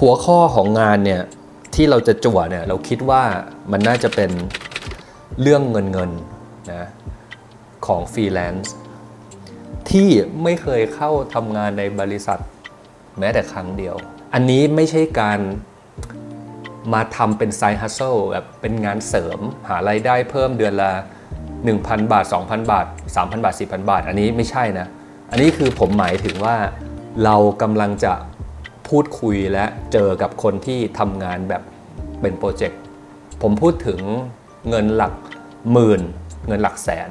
หัวข้อของงานเนี่ยที่เราจะจั่วเนี่ยเราคิดว่ามันน่าจะเป็นเรื่องเงินเงินนะของฟรีแลนซ์ที่ไม่เคยเข้าทำงานในบริษัท แม้แต่ครั้งเดียว อันนี้ไม่ใช่การมาทำเป็นไซ d ์ฮัสเซลแบบเป็นงานเสริมหารายได้เพิ่มเดือนละ 1,000 บาท 2,000 บาท 3,000 บาท 4,000 บาท อันนี้ไม่ใช่นะ อันนี้คือผมหมายถึงว่าเรากำลังจะ พูดคุยและเจอกับคนที่ทำงานแบบเป็นโปรเจกต์ผมพูดถึงเงินหลักหมื่น เงินหลักแสน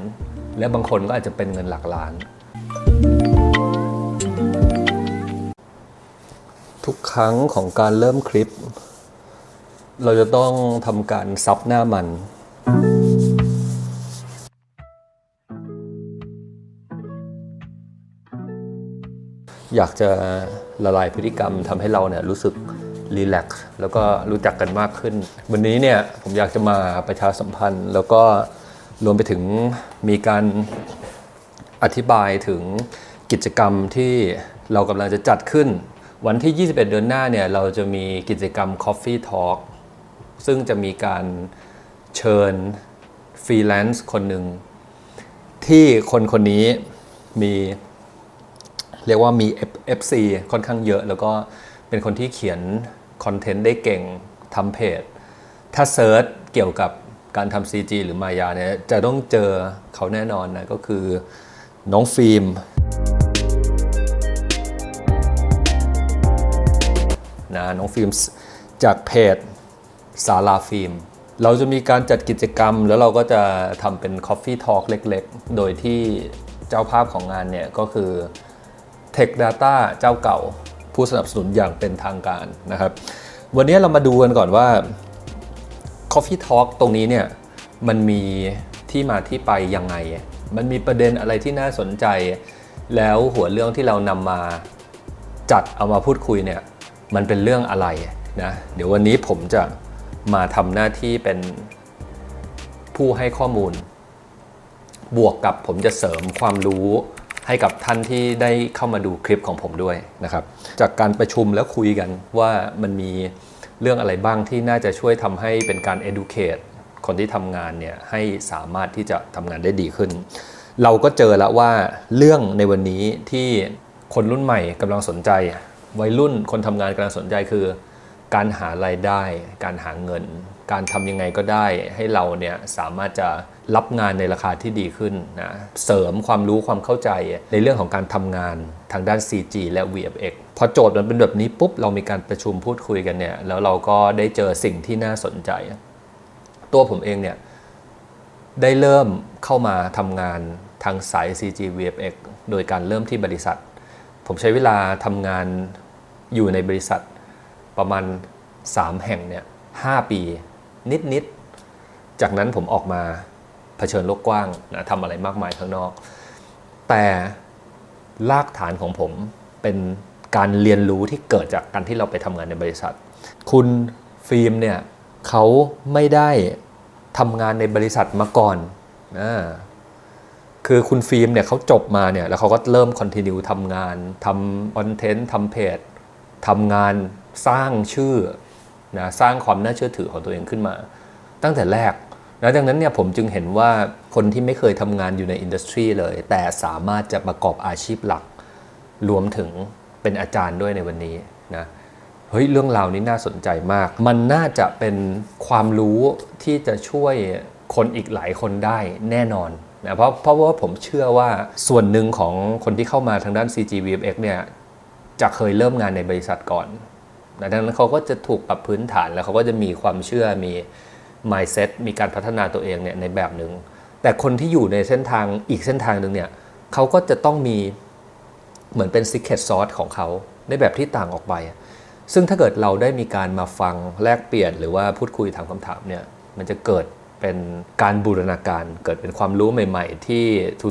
และบางคนก็อาจจะเป็นเงินหลักล้าน ทุกครั้งของการเริ่มคลิป เราจะต้องทำการซับหน้ามันอยากจะ ละลายพฤติกรรมทำให้เราเนี่ยรู้สึกรีแลกซ์แล้วก็รู้จักกันมากขึ้น วันนี้เนี่ยผมอยากจะมาประชาสัมพันธ์ แล้วก็รวมไปถึงมีการอธิบายถึงกิจกรรมที่เรากำลังจะจัดขึ้น วันที่ 21 เดือนหน้าเนี่ยเราจะมีกิจกรรม Coffee Talk ซึ่งจะมีการเชิญฟรีแลนซ์คนหนึ่งที่คนคนนี้มี เรียกว่ามี FC ค่อนข้างเยอะ แล้วก็เป็นคนที่เขียนคอนเทนต์ได้เก่งทำเพจ ถ้าเซิร์ชเกี่ยวกับการทำ CG หรือมายาเนี่ยจะต้องเจอเขาแน่นอนนะ ก็คือน้องฟิล์มนะน้องฟิล์มจากเพจสาราฟิล์ม เราจะมีการจัดกิจกรรม แล้วเราก็จะทำเป็น Coffee Talk เล็กๆ โดยที่เจ้าภาพของงานเนี่ยก็คือ Tech Data เจ้าเก่า ผู้สนับสนุนอย่างเป็นทางการนะครับ วันนี้เรามาดูกันก่อนว่า Coffee Talk ตรงนี้เนี่ยมันมีที่มาที่ไปยังไง มันมีประเด็นอะไรที่น่าสนใจ แล้วหัวเรื่องที่เรานำมาจัดเอามาพูดคุยเนี่ยมันเป็นเรื่องอะไรนะเดี๋ยววันนี้ผมจะมาทำหน้าที่เป็นผู้ให้ข้อมูล บวกกับผมจะเสริมความรู้ ให้กับท่านที่ได้เข้ามาดูคลิปของผมด้วยนะครับ จากการประชุมแล้วคุยกันว่ามันมีเรื่องอะไรบ้างที่น่าจะช่วยทำให้เป็นการ educate คนที่ทำงานเนี่ยให้สามารถที่จะทำงานได้ดีขึ้น เราก็เจอแล้วว่าเรื่องในวันนี้ที่คนรุ่นใหม่กำลังสนใจ วัยรุ่นคนทำงานกำลังสนใจคือ การหารายได้ การหาเงิน การทำยังไงก็ได้ ให้เราเนี่ยสามารถจะ รับงานในราคาที่ดีขึ้นนะเสริมความรู้ความเข้าใจในเรื่องของการทำงานทางด้าน CG และ VFX พอโจทย์มันเป็นแบบนี้ปุ๊บ เรามีการประชุมพูดคุยกันเนี่ย แล้วเราก็ได้เจอสิ่งที่น่าสนใจ ตัวผมเองเนี่ย ได้เริ่มเข้ามาทำงานทางสาย CG VFX โดยการเริ่มที่บริษัท ผมใช้เวลาทำงานอยู่ในบริษัทประมาณ 3 แห่งเนี่ย5ปี นิด ๆ จากนั้นผมออกมา เผชิญโลกกว้างนะทำอะไรมากมายข้างนอก แต่รากฐานของผมเป็นการเรียนรู้ที่เกิดจากการที่เราไปทำงานในบริษัท คุณฟิล์มเนี่ยเขาไม่ได้ทำงานในบริษัทมาก่อนอ่าคือคุณฟิล์มเนี่ยเขาจบมาเนี่ยแล้วเขาก็เริ่มคอนติเนียทำงานทำคอนเทนต์ทำเพจทำงานสร้างชื่อนะสร้างความน่าเชื่อถือของตัวเองขึ้นมา ตั้งแต่แรก นะดังนั้นเนี่ยผมจึงเห็นว่าคนที่ไม่เคยทำงานอยู่ในอินดัสทรีเลย แต่สามารถจะประกอบอาชีพหลัก รวมถึงเป็นอาจารย์ด้วยในวันนี้นะเฮ้ยเรื่องราวนี้น่าสนใจมาก มันน่าจะเป็นความรู้ที่จะช่วยคนอีกหลายคนได้แน่นอนนะเพราะเพราะว่าผมเชื่อว่าส่วนหนึ่งของคนที่เข้ามาทางด้าน CG VFX เนี่ยจะเคยเริ่มงานในบริษัทก่อนนะดังนั้นเขาก็จะถูกปรับพื้นฐานแล้วเขาก็จะมีความเชื่อมี mindset มีการพัฒนาตัวเองเนี่ยในแบบหนึ่งแต่คนที่อยู่ในเส้นทางอีกเส้นทางหนึ่งเนี่ยเขาก็จะต้องมีเหมือนเป็น secret sauce ของเขาในแบบที่ต่างออกไป ซึ่งถ้าเกิดเราได้มีการมาฟังแลกเปลี่ยน หรือว่าพูดคุยถามคำถามเนี่ยมันจะเกิดเป็นการบูรณาการเกิดเป็นความรู้ใหม่ ๆ ที่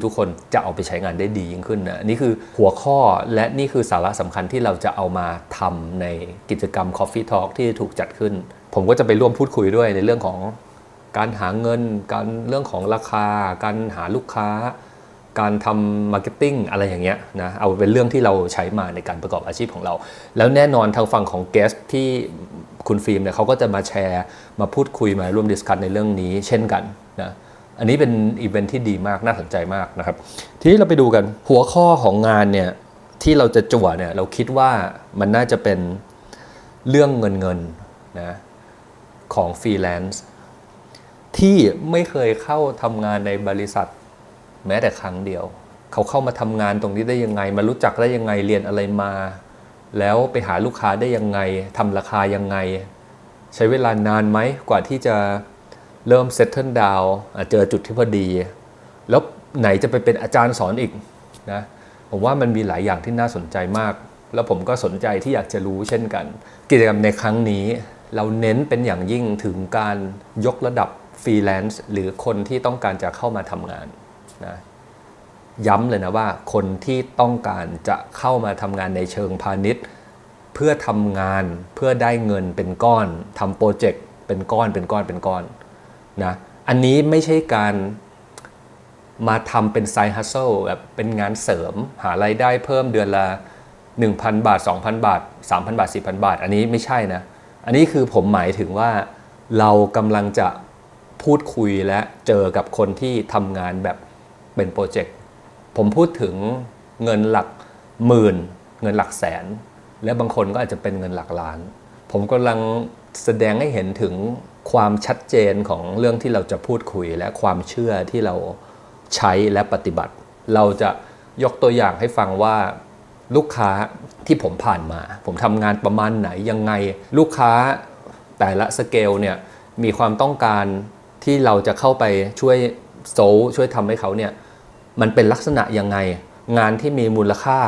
ทุกๆคนจะเอาไปใช้งานได้ดียิ่งขึ้นนะนี่คือหัวข้อและนี่คือสาระสำคัญที่เราจะเอามาทำในกิจกรรม Coffee Talk ที่ถูกจัดขึ้น ผมก็จะไปร่วมพูดคุยด้วยในเรื่องของการหาเงิน การเรื่องของราคา การหาลูกค้า การทำมาร์เก็ตติ้งอะไรอย่างเงี้ยนะเอาเป็นเรื่องที่เราใช้มาในการประกอบอาชีพของเรา แล้วแน่นอนทางฝั่งของเกสที่คุณฟิล์มเนี่ยเขาก็จะมาแชร์มาพูดคุยมาร่วมดิสคัทในเรื่องนี้ เช่นกันนะอันนี้เป็นอีเวนท์ที่ดีมากน่าสนใจมากนะครับ ทีนี้เราไปดูกันหัวข้อของงานเนี่ยที่เราจะจั่วเนี่ยเราคิดว่ามันน่าจะเป็นเรื่องเงินเงินนะ ของฟรีแลนซ์ที่ไม่เคยเข้าทำงานในบริษัท แม้แต่ครั้งเดียว เขาเข้ามาทำงานตรงนี้ได้ยังไง มารู้จักได้ยังไงเรียนอะไรมา แล้วไปหาลูกค้าได้ยังไงทำราคายังไง ใช้เวลานานไหมกว่าที่จะเริ่มเซตเทิลดาวเจอจุดที่พอดี แล้วไหนจะไปเป็นอาจารย์สอนอีกนะผมว่ามันมีหลายอย่างที่น่าสนใจมาก แล้วผมก็สนใจที่อยากจะรู้เช่นกัน กิจกรรมในครั้งนี้ เราเน้นเป็นอย่างยิ่งถึงการยกระดับฟรีแลนซ์หรือคนที่ต้องการจะเข้ามาทำงานนะย้ำเลยนะว่าคนที่ต้องการจะเข้ามาทำงานในเชิงพาณิชย์ เพื่อทำงานเพื่อได้เงินเป็นก้อนทำโปรเจกต์เป็นก้อนเป็นก้อนเป็นก้อนนะอันนี้ไม่ใช่การมาทำเป็นไซฮัสเซลแบบเป็นงานเสริมหารายได้เพิ่มเดือนละ 1,000 บาท 2,000 บาท 3,000 บาท 4,000 บาท อันนี้ไม่ใช่นะ อันนี้คือผมหมายถึงว่าเรากำลังจะพูดคุยและเจอกับคนที่ทำงานแบบเป็นโปรเจกต์ ผมพูดถึงเงินหลักหมื่น เงินหลักแสน และบางคนก็อาจจะเป็นเงินหลักล้าน ผมกำลังแสดงให้เห็นถึงความชัดเจนของเรื่องที่เราจะพูดคุยและความเชื่อที่เราใช้และปฏิบัติ เราจะยกตัวอย่างให้ฟังว่า ลูกค้าที่ผมผ่านมา ผมทำงานประมาณไหนยังไงลูกค้าแต่ละสเกลเนี่ยมีความต้องการที่เราจะเข้าไปช่วยโซลช่วยทำให้เขาเนี่ยมันเป็นลักษณะยังไง งานที่มีมูลค่า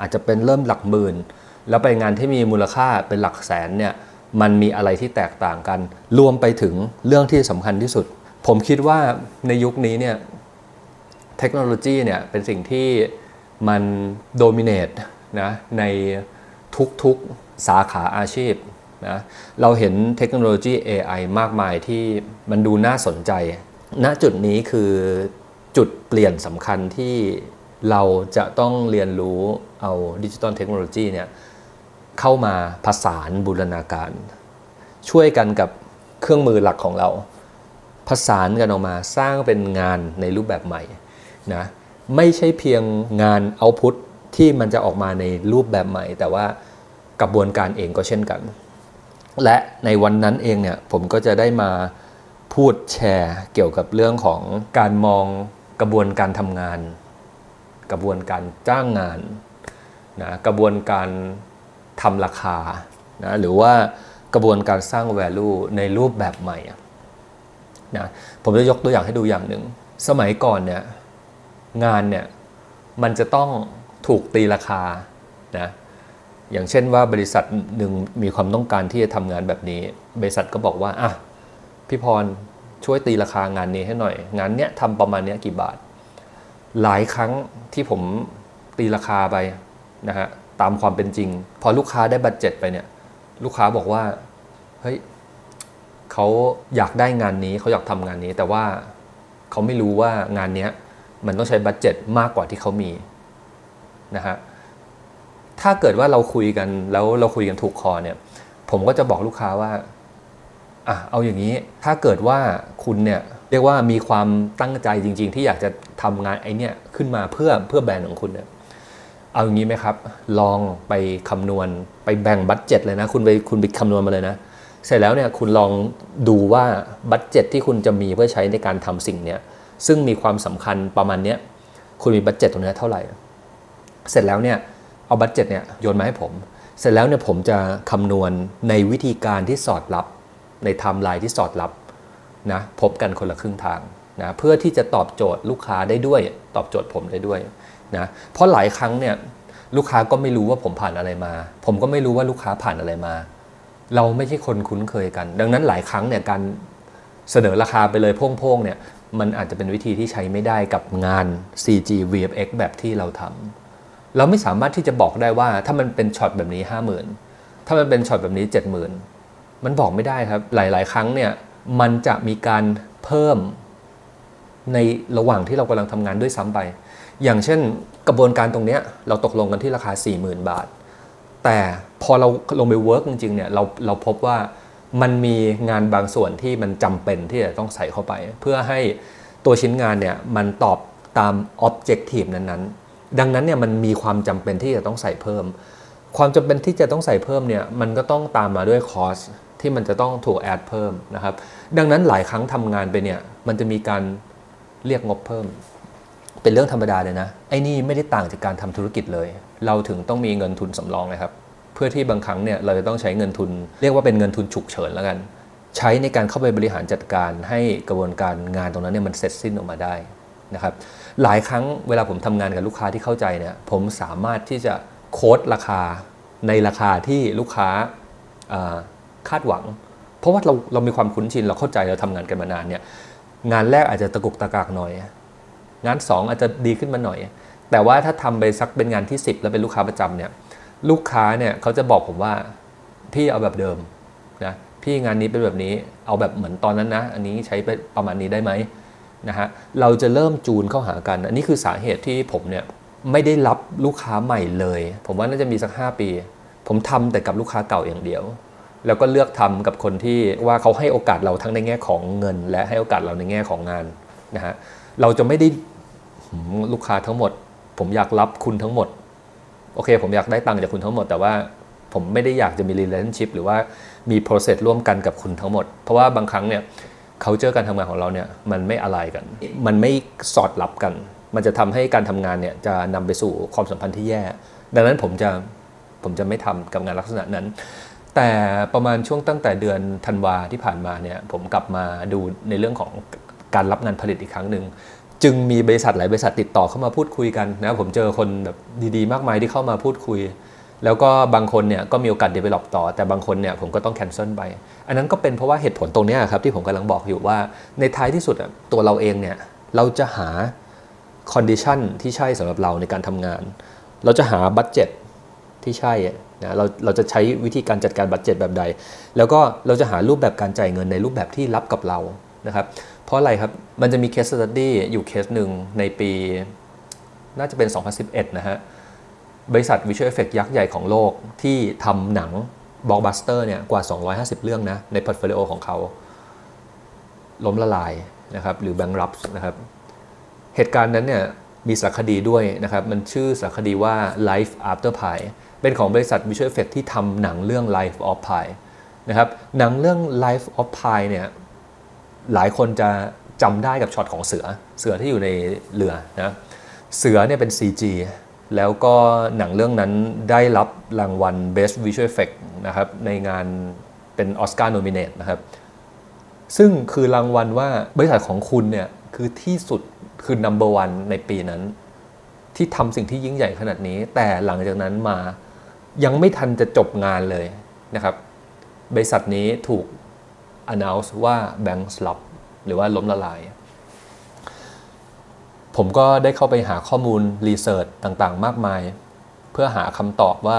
อาจจะเป็นเริ่มหลักหมื่น แล้วไปงานที่มีมูลค่าเป็นหลักแสนเนี่ยมันมีอะไรที่แตกต่างกัน รวมไปถึงเรื่องที่สำคัญที่สุด ผมคิดว่าในยุคนี้เนี่ยเทคโนโลยีเนี่ยเป็นสิ่งที่ มันโดมิเนตนะในทุกๆสาขาอาชีพนะเราเห็นเทคโนโลยี AI มากมายที่มันดูน่าสนใจ ณจุดนี้คือจุดเปลี่ยนสำคัญที่เราจะต้องเรียนรู้เอาดิจิตอลเทคโนโลยีเนี่ยเข้ามาผสานบูรณาการ ช่วยกันกับเครื่องมือหลักของเรา ผสานกันออกมาสร้างเป็นงานในรูปแบบใหม่นะ ไม่ใช่เพียงงานเอาพุตที่มันจะออกมาในรูปแบบใหม่ แต่ว่ากระบวนการเองก็เช่นกัน และในวันนั้นเองเนี่ยผมก็จะได้มาพูดแชร์เกี่ยวกับเรื่องของการมองกระบวนการทำงาน กระบวนการจ้างงานนะกระบวนการทำราคานะหรือว่ากระบวนการสร้าง value ในรูปแบบใหม่นะผมจะยกตัวอย่างให้ดูอย่างหนึ่ง สมัยก่อนเนี่ย งานเนี่ยมันจะต้องถูกตีราคานะอย่างเช่นว่าบริษัทหนึ่งมีความต้องการที่จะทำงานแบบนี้ บริษัทก็บอกว่าอะพี่พรช่วยตีราคางานนี้ให้หน่อย งานเนี้ยทำประมาณเนี้ยกี่บาท หลายครั้งที่ผมตีราคาไปนะฮะตามความเป็นจริง พอลูกค้าได้บัตเจ็ตไปเนี่ยลูกค้าบอกว่าเฮ้ยเขาอยากได้งานนี้เขาอยากทำงานนี้ แต่ว่าเขาไม่รู้ว่างานเนี้ย มันต้องใช้บัตเจ็ตมากกว่าที่เขามีนะฮะถ้าเกิดว่าเราคุยกันแล้วเราคุยกันถูกคอเนี่ย ผมก็จะบอกลูกค้าว่าอะเอาอย่างนี้ถ้าเกิดว่าคุณเนี่ยเรียกว่ามีความตั้งใจจริง ๆ ที่อยากจะทำงานไอ้เนี่ยขึ้นมาเพื่อเพื่อแบรนด์ของคุณเนี่ยเอาอย่างนี้ไหมครับ ลองไปคำนวณไปแบ่งบัตเจ็ตเลยนะ คุณไปคุณไปคำนวณมาเลยนะ เสร็จแล้วเนี่ยคุณลองดูว่าบัตเจ็ตที่คุณจะมีเพื่อใช้ในการทำสิ่งเนี้ย ซึ่งมีความสำคัญประมาณนี้คุณมีบัตเจ็ตตรงนี้เท่าไหร่ เสร็จแล้วเนี่ยเอาบัตเจ็ตเนี่ยโยนมาให้ผม เสร็จแล้วเนี่ยผมจะคำนวณในวิธีการที่สอดรับ ในไทม์ไลน์ที่สอดรับนะพบกันคนละครึ่งทางนะเพื่อที่จะตอบโจทย์ลูกค้าได้ด้วย ตอบโจทย์ผมได้ด้วยนะเพราะหลายครั้งเนี่ยลูกค้าก็ไม่รู้ว่าผมผ่านอะไรมา ผมก็ไม่รู้ว่าลูกค้าผ่านอะไรมา เราไม่ใช่คนคุ้นเคยกัน ดังนั้นหลายครั้งเนี่ยการเสนอราคาไปเลยพ่งๆเนี่ย มันอาจจะเป็นวิธีที่ใช้ไม่ได้กับงาน CG VFX แบบที่เราทำเราไม่สามารถที่จะบอกได้ว่าถ้ามันเป็นช็อตแบบนี้ 50,000 ถ้ามันเป็นช็อตแบบนี้ 70,000 มันบอกไม่ได้ครับ หลาย ๆ ครั้งเนี่ยมันจะมีการเพิ่มในระหว่างที่เรากำลังทำงานด้วยซ้ำไป อย่างเช่นกระบวนการตรงนี้เราตกลงกันที่ราคา 40,000 บาท แต่พอเราลงไปเวิร์กจริงๆเนี่ยเราเราพบว่า มันมีงานบางส่วนที่มันจำเป็นที่จะต้องใส่เข้าไป เพื่อให้ตัวชิ้นงานเนี่ยมันตอบตาม objective นั้นๆ ดังนั้นเนี่ยมันมีความจำเป็นที่จะต้องใส่เพิ่ม ความจำเป็นที่จะต้องใส่เพิ่มเนี่ยมันก็ต้องตามมาด้วยคอสที่มันจะต้องถูกแอดเพิ่มนะครับ ดังนั้นหลายครั้งทำงานไปเนี่ยมันจะมีการเรียกงบเพิ่ม เป็นเรื่องธรรมดาเลยนะไอ้นี่ไม่ได้ต่างจากการทำธุรกิจเลย เราถึงต้องมีเงินทุนสำรองนะครับ เพื่อที่บางครั้งเนี่ยเราจะต้องใช้เงินทุน เรียกว่าเป็นเงินทุนฉุกเฉินแล้วกัน ใช้ในการเข้าไปบริหารจัดการให้กระบวนการงานตรงนั้นเนี่ยมันเสร็จสิ้นออกมาได้นะครับหลายครั้งเวลาผมทำงานกับลูกค้าที่เข้าใจเนี่ยผมสามารถที่จะโค้ดราคาในราคาที่ลูกค้าคาดหวัง เพราะว่าเราเรามีความคุ้นชินเราเข้าใจเราทำงานกันมานานเนี่ยงานแรกอาจจะตะกุกตะกากหน่อย งาน 2 อาจจะดีขึ้นมาหน่อย แต่ว่าถ้าทำไปสักเป็นงานที่ 10 แล้วเป็นลูกค้าประจำเนี่ย ลูกค้าเนี่ยเขาจะบอกผมว่าพี่เอาแบบเดิมนะพี่งานนี้เป็นแบบนี้เอาแบบเหมือนตอนนั้นนะ อันนี้ใช้ไปประมาณนี้ได้ไหมนะฮะเราจะเริ่มจูนเข้าหากัน อันนี้คือสาเหตุที่ผมเนี่ยไม่ได้รับลูกค้าใหม่เลย ผมว่าน่าจะมีสัก 5 ปี ผมทำแต่กับลูกค้าเก่าอย่างเดียว แล้วก็เลือกทำกับคนที่ว่าเขาให้โอกาสเราทั้งในแง่ของเงิน และให้โอกาสเราในแง่ของงานนะฮะเราจะไม่ได้ลูกค้าทั้งหมด ผมอยากรับคุณทั้งหมด โอเค ผมอยากได้ตังค์จากคุณทั้งหมด แต่ว่าผมไม่ได้อยากจะมี relationship หรือว่ามี process ร่วมกันกับคุณทั้งหมด เพราะว่าบางครั้งเนี่ยเขาเจอการทำงานของเราเนี่ยมันไม่อะไรกัน มันไม่สอดรับกัน มันจะทำให้การทำงานเนี่ยจะนำไปสู่ความสัมพันธ์ที่แย่ ดังนั้นผมจะผมจะไม่ทำกับงานลักษณะนั้น แต่ประมาณช่วงตั้งแต่เดือนธันวาที่ผ่านมาเนี่ยผมกลับมาดูในเรื่องของการรับงานผลิตอีกครั้งหนึ่ง จึงมีบริษัทหลายบริษัทติดต่อเข้ามาพูดคุยกันนะผมเจอคนแบบดีๆ มากมายที่เข้ามาพูดคุย แล้วก็บางคนเนี่ยก็มีโอกาส develop ต่อ แต่บางคนเนี่ยผมก็ต้อง cancel ไป อันนั้นก็เป็นเพราะว่าเหตุผลตรงนี้ครับที่ผมกำลังบอกอยู่ว่าในท้ายที่สุดตัวเราเองเนี่ยเราจะหา condition ที่ใช่สำหรับเราในการทำงาน เราจะหาบัตเจ็ตที่ใช่นะเราเราจะใช้วิธีการจัดการบัตเจ็ตแบบใด แล้วก็เราจะหารูปแบบการจ่ายเงินในรูปแบบที่รับกับเรานะครับ ราะอะไรครับ มันจะมีเคสสตัดดี้อยู่เคสหนึ่งในปี น่าจะเป็น 2011 นะฮะ บริษัท Visual Effect ยักษ์ใหญ่ของโลกที่ทำหนังบล็อกบัสเตอร์เนี่ยกว่า 250 เรื่องนะ ในพอร์ตโฟลิโอของเขา ล้มละลายนะครับ หรือแบง k ์รับนะครับ เหตุการณ์นั้นเนี่ยมีสารคดีด้วยนะครับ มันชื่อสารคดีว่า Life After Pi เป็นของบริษัท Visual Effect ที่ทำหนังเรื่อง Life of Pi นะครับ หนังเรื่อง Life of Pi เนี่ย หลายคนจะจำได้กับช็อตของเสือเสือที่อยู่ในเรือนะเสือเนี่ยเป็น CG แล้วก็หนังเรื่องนั้นได้รับรางวัล Best Visual Effect นะครับในงานเป็นออสการ์โนมิเนตนะครับ ซึ่งคือรางวัลว่าบริษัทของคุณเนี่ยคือที่สุดคือ number one ในปีนั้น ที่ทำสิ่งที่ยิ่งใหญ่ขนาดนี้ แต่หลังจากนั้นมายังไม่ทันจะจบงานเลยนะครับ บริษัทนี้ถูก announce ว่า bank slop หรือว่าล้มละลาย ผมก็ได้เข้าไปหาข้อมูลรีเสิร์ชต่างๆ มากมาย เพื่อหาคำตอบว่า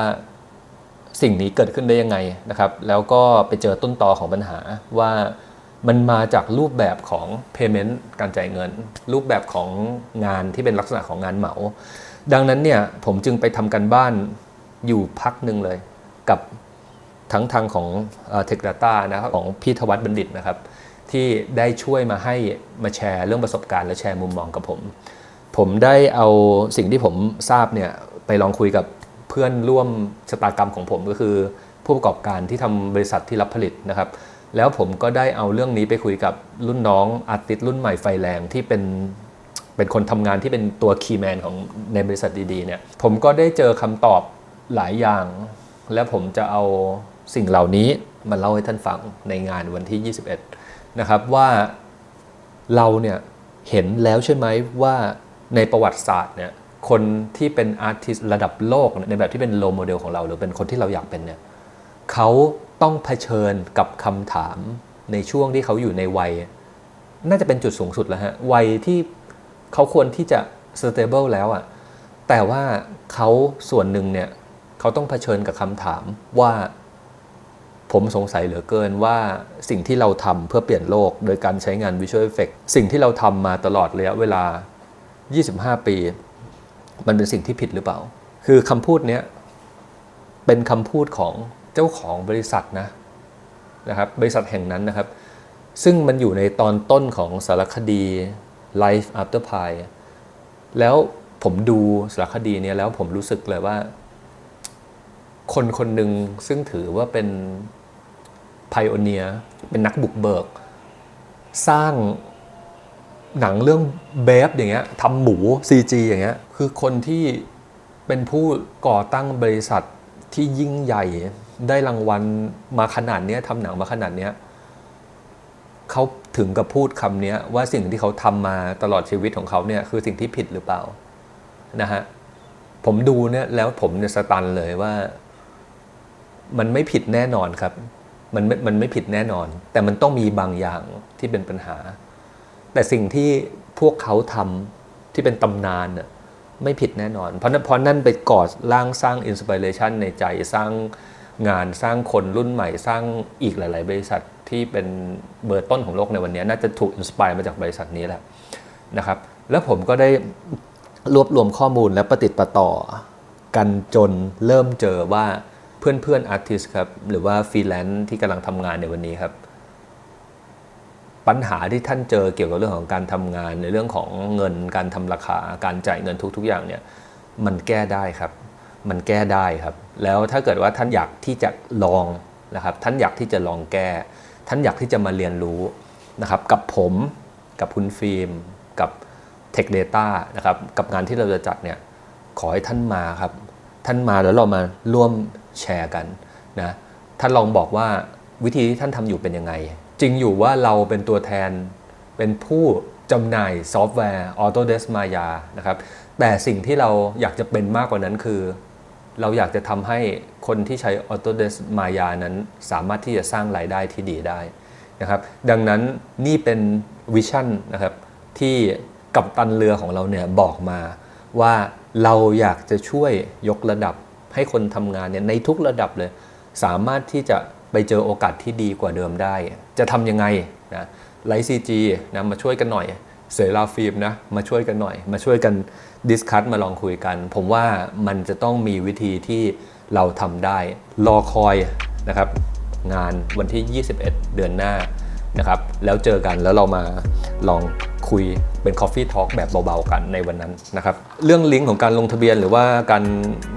สิ่งนี้เกิดขึ้นได้ยังไงนะครับ แล้วก็ไปเจอต้นตอของปัญหาว่ามันมาจากรูปแบบของ payment การจ่ายเงิน รูปแบบของงานที่เป็นลักษณะของงานเหมา ดังนั้นเนี่ยผมจึงไปทำกันบ้านอยู่พักหนึ่งเลย กับ ทั้งทางของเทคดาต้านะครับของพี่ธวัฒน์บัณฑิตนะครับ ที่ได้ช่วยมาให้มาแชร์เรื่องประสบการณ์และแชร์มุมมองกับผม ผมได้เอาสิ่งที่ผมทราบเนี่ยไปลองคุยกับเพื่อนร่วมชะตากรรมของผมก็คือผู้ประกอบการที่ทำบริษัทที่รับผลิตนะครับ แล้วผมก็ได้เอาเรื่องนี้ไปคุยกับรุ่นน้องอาร์ติสรุ่นใหม่ไฟแรงที่เป็นเป็นคนทำงานที่เป็นตัวคีย์แมนของในบริษัทดีๆเนี่ย ผมก็ได้เจอคำตอบหลายอย่าง และผมจะเอา สิ่งเหล่านี้มาเล่าให้ท่านฟังในงานวันที่ 21 นะครับว่าเราเนี่ยเห็นแล้วใช่ไหมว่าในประวัติศาสตร์เนี่ยคนที่เป็นอาร์ติสระดับโลกในแบบที่เป็นโลโมเดลของเรา หรือเป็นคนที่เราอยากเป็นเนี่ยเขาต้องเผชิญกับคำถามในช่วงที่เขาอยู่ในวัย น่าจะเป็นจุดสูงสุดแล้วฮะวัยที่เขาควรที่จะ stable แล้วอะแต่ว่าเขาส่วนหนึ่งเนี่ยเขาต้องเผชิญกับคำถามว่า ผมสงสัยเหลือเกินว่าสิ่งที่เราทำเพื่อเปลี่ยนโลกโดยการใช้งาน Visual Effect สิ่งที่เราทำมาตลอดระยะเวลา 25 ปี มันเป็นสิ่งที่ผิดหรือเปล่า คือคำพูดเนี้ยเป็นคำพูดของเจ้าของบริษัทนะนะครับบริษัทแห่งนั้นนะครับ ซึ่งมันอยู่ในตอนต้นของสารคดี Life After Pi แล้วผมดูสารคดีเนี้ยแล้วผมรู้สึกเลยว่า คนคนหนึ่งซึ่งถือว่าเป็น พโอเนียเป็นนักบุกเบิก สร้างหนังเรื่องเบฟอย่างเงี้ยทำหมู CG อย่างเงี้ยคือคนที่เป็นผู้ก่อตั้งบริษัทที่ยิ่งใหญ่ได้รางวัลมาขนาดเนี้ยทำหนังมาขนาดเนี้ยเขาถึงกับพูดคำเนี้ยว่าสิ่งที่เขาทำมาตลอดชีวิตของเขาเนี่ยคือสิ่งที่ผิดหรือเปล่านะฮะผมดูเนี่ยแล้วผมเนี่ยสตันเลยว่า มันไม่ผิดแน่นอนครับ มันมันไม่ผิดแน่นอน แต่มันต้องมีบางอย่างที่เป็นปัญหา แต่สิ่งที่พวกเขาทำที่เป็นตำนานน่ะไม่ผิดแน่นอน เพราะนั้นเพราะนั่นไปก่อร่างสร้างอินสปิเรชันในใจสร้างงานสร้างคนรุ่นใหม่สร้างอีกหลาย ๆ บริษัทที่เป็นเบอร์ต้นของโลกในวันนี้ น่าจะถูกอินสปายมาจากบริษัทนี้แหละนะครับ แล้วผมก็ได้รวบรวมข้อมูลและประติดประต่อ กันจนเริ่มเจอว่า เพื่อนเพื่อนอาร์ติสครับหรือว่าฟรีแลนซ์ที่กำลังทำงานในวันนี้ครับ ปัญหาที่ท่านเจอเกี่ยวกับเรื่องของการทำงาน ในเรื่องของเงินการทำราคาการจ่ายเงินทุก ๆ อย่างเนี่ยมันแก้ได้ครับ มันแก้ได้ครับ แล้วถ้าเกิดว่าท่านอยากที่จะลองนะครับท่านอยากที่จะลองแก้ ท่านอยากที่จะมาเรียนรู้นะครับกับผมกับคุณฟิล์มกับ Tech Data นะครับกับงานที่เราจะจัดเนี่ยขอให้ท่านมาครับ ท่านมาแล้วเรามาร่วม แชร์กันนะท่านลองบอกว่าวิธีที่ท่านทำอยู่เป็นยังไง จริงอยู่ว่าเราเป็นตัวแทนเป็นผู้จำหน่ายซอฟต์แวร์ Autodesk Maya นะครับแต่สิ่งที่เราอยากจะเป็นมากกว่านั้นคือ เราอยากจะทำให้คนที่ใช้ Autodesk Maya นั้นสามารถที่จะสร้างรายได้ที่ดีได้นะครับดังนั้นนี่เป็นวิชั่นนะครับที่กับตันเรือของเราเนี่ยบอกมาว่าเราอยากจะช่วยยกระดับ ให้คนทำงานเนี่ยในทุกระดับเลย สามารถที่จะไปเจอโอกาสที่ดีกว่าเดิมได้ จะทำยังไงนะไลซีจีนะมาช่วยกันหน่อย เสราฟิล์มนะมาช่วยกันหน่อย มาช่วยกันดิสคัตมาลองคุยกัน ผมว่ามันจะต้องมีวิธีที่เราทำได้ รอคอยนะครับ งานวันที่ 21 เดือนหน้า นะครับ แล้วเจอกันแล้วเรามาลองคุยเป็น Coffee Talk แบบเบาๆกันในวันนั้นนะครับ เรื่องลิงก์ของการลงทะเบียนหรือว่าการ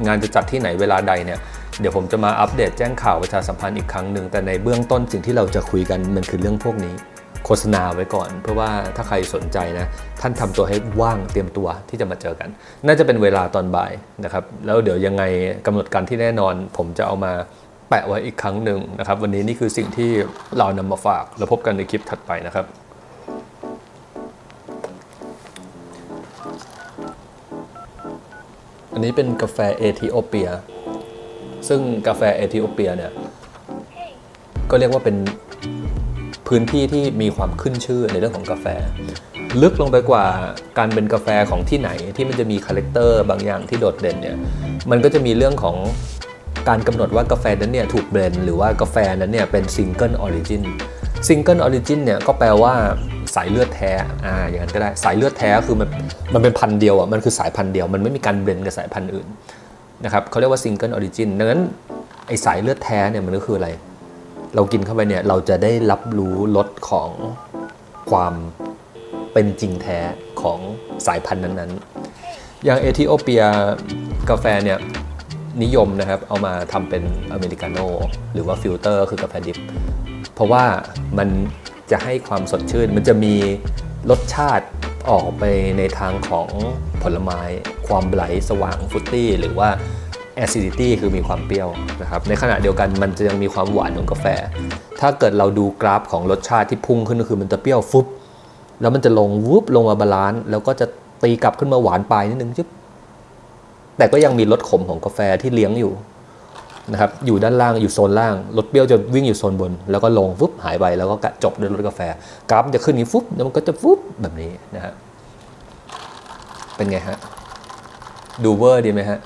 งานจะจัดที่ไหนเวลาใดเนี่ยเดี๋ยวผมจะมาอัปเดตแจ้งข่าวประชาสัมพันธ์อีกครั้งหนึ่งแต่ในเบื้องต้นสิ่งที่เราจะคุยกันมันคือเรื่องพวกนี้ โฆษณาไว้ก่อน เพื่อว่าถ้าใครสนใจนะท่านทำตัวให้ว่างเตรียมตัวที่จะมาเจอกัน น่าจะเป็นเวลาตอนบ่ายนะครับแล้วเดี๋ยวยังไงกำหนดการที่แน่นอน ผมจะเอามา แปะไว้อีกครั้งหนึ่งนะครับ วันนี้นี่คือสิ่งที่เรานำมาฝาก แล้วพบกันในคลิปถัดไปนะครับอันนี้เป็นกาแฟเอธิโอเปีย ซึ่งกาแฟเอธิโอเปียเนี่ย ก็เรียกว่าเป็นพื้นที่ที่มีความขึ้นชื่อในเรื่องของกาแฟ ลึกลงไปกว่าการเป็นกาแฟของที่ไหนที่มันจะมีคาแรคเตอร์บางอย่างที่โดดเด่นเนี่ย มันก็จะมีเรื่องของ การกำหนดว่ากาแฟนั้นเนี่ยถูกเบรนหรือว่ากาแฟนั้นเนี่ยเป็นซิงเกิลออริจินซิงเกิลออริจินเนี่ยก็แปลว่าสายเลือดแท้อ่าอย่างนั้นก็ได้สายเลือดแท้คือมันมันเป็นพันธุ์เดียวอะมันคือสายพันธุ์เดียว มันไม่มีการเบรนกับสายพันธุ์อื่นนะครับเขาเรียกว่าซิงเกิลออริจินดังนั้นไอสายเลือดแท้เนี่ยมันก็คืออะไร เรากินเข้าไปเนี่ยเราจะได้รับรู้รสของความเป็นจริงแท้ของสายพันธุ์นั้นๆ อย่างเอธิโอเปียกาแฟเนี่ย นิยมนะครับ เอามาทำเป็นอเมริกาโน่หรือว่าฟิลเตอร์คือกาแฟดิบ เพราะว่ามันจะให้ความสดชื่น มันจะมีรสชาติออกไปในทางของผลไม้ ความไบรท์สว่างฟุตตี้ หรือว่า acidity คือมีความเปรี้ยวนะครับ ในขณะเดียวกันมันจะยังมีความหวานของกาแฟ ถ้าเกิดเราดูกราฟของรสชาติที่พุ่งขึ้นก็คือมันจะเปรี้ยวฟุบแล้วมันจะลงวุบลงมาบาลานซ์แล้วก็จะตีกลับขึ้นมาหวานปลายนิดนึงจึ๊บ แต่ก็ยังมีรสขมของกาแฟที่เลี้ยงอยู่นะครับอยู่ด้านล่างอยู่โซนล่างรสเปรี้ยวจะวิ่งอยู่โซนบน แล้วก็ลงฟุ๊บหายไปแล้วก็จบด้วยรสกาแฟกราฟจะขึ้นนี้ฟุ๊บแล้วมันก็จะฟุ๊บแบบนี้นะฮะเป็นไงฮะดูเวอร์ดีไหมฮะ